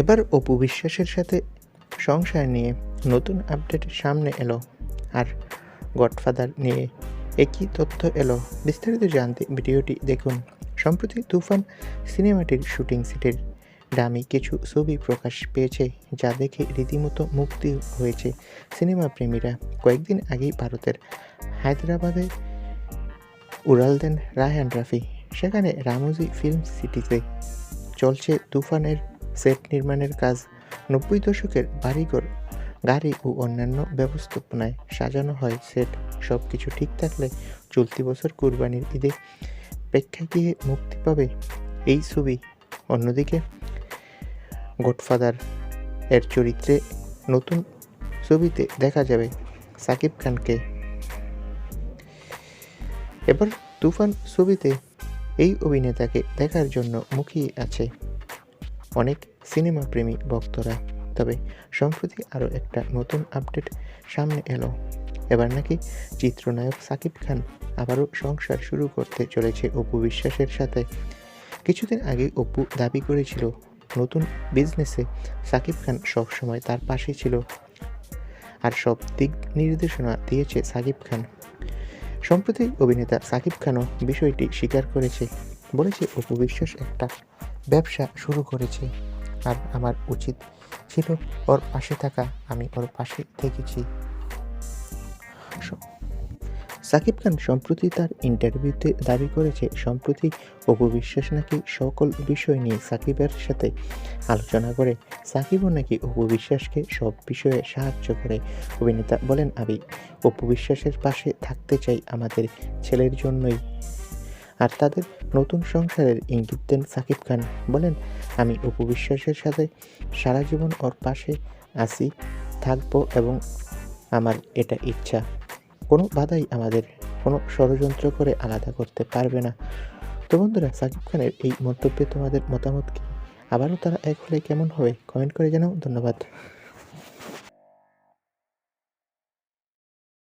এবার অপু বিশ্বাসের সাথে সংসার নিয়ে নতুন আপডেট সামনে এলো আর গডফাদার নিয়ে একই তথ্য এলো। বিস্তারিত জানতে ভিডিওটি দেখুন। সম্প্রতি তুফান সিনেমাটির শুটিং সিটের দামি কিছু ছবি প্রকাশ পেয়েছে, যা দেখে রীতিমতো মুক্তি হয়েছে সিনেমা প্রেমীরা। কয়েকদিন আগেই ভারতের হায়দ্রাবাদে উড়াল দেন রায়হান রাফি। সেখানে রামোজি ফিল্ম সিটিতে চলছে তুফানের সেট নির্মাণের কাজ নব্বই দশকের বাড়িঘর, গাড়ি ও অন্যান্য ব্যবস্থাপনায় সাজানো হয় সেট। সব কিছু ঠিক থাকলে চলতি বছর কুরবানির ঈদে প্রেক্ষাগৃহে মুক্তি পাবে এই ছবি। অন্যদিকে, গডফাদার এর চরিত্রে নতুন ছবিতে দেখা যাবে সাকিব খানকে। এবার তুফান ছবিতে এই অভিনেতাকে দেখার জন্য মুখিয়ে আছে। অনেক সিনেমা প্রেমী ভক্তরা। তবে সম্প্রতি আরও একটা নতুন আপডেট সামনে এলো। এবার নাকি চিত্রনায়ক সাকিব খান আবারও সংসার শুরু করতে চলেছে অপু বিশ্বাসের সাথে। কিছুদিন আগে অপু দাবি করেছিল, নতুন বিজনেসে সাকিব খান সবসময় তার পাশে ছিল আর সব দিক নির্দেশনা দিয়েছে সাকিব খান। সম্প্রতি অভিনেতা সাকিব খানও বিষয়টি স্বীকার করেছে। বলেছে অপু বিশ্বাস একটা ব্যবসা শুরু করেছে। আর আমার উচিত ছিল ওর পাশে থাকা, আমি ওর পাশে থেকেছি। সাকিব খান সম্প্রতি তার ইন্টারভিউতে দাবি করেছে, সম্প্রতি অপু বিশ্বাস নাকি সকল বিষয় নিয়ে সাকিবের সাথে আলোচনা করে। সাকিবও নাকি অপু বিশ্বাসকে সব বিষয়ে সাহায্য করে। অভিনেতা বলেন, আমি অপু বিশ্বাসের পাশে থাকতে চাই আমাদের ছেলের জন্যই। আর তাদের নতুন সংসারের ইঙ্গিত দেন সাকিব খান। বলেন, আমি অপু বিশ্বাসের সাথে সারা জীবন ওর পাশে আসি থাকব এবং আমার এটা ইচ্ছা। কোনো বাধাই আমাদের, কোনো ষড়যন্ত্র করে আলাদা করতে পারবে না। তো বন্ধুরা, সাকিব খানের এই মন্তব্যে তোমাদের মতামত কি? আবারও তারা এক হলে কেমন হবে? কমেন্ট করে জানাও। ধন্যবাদ।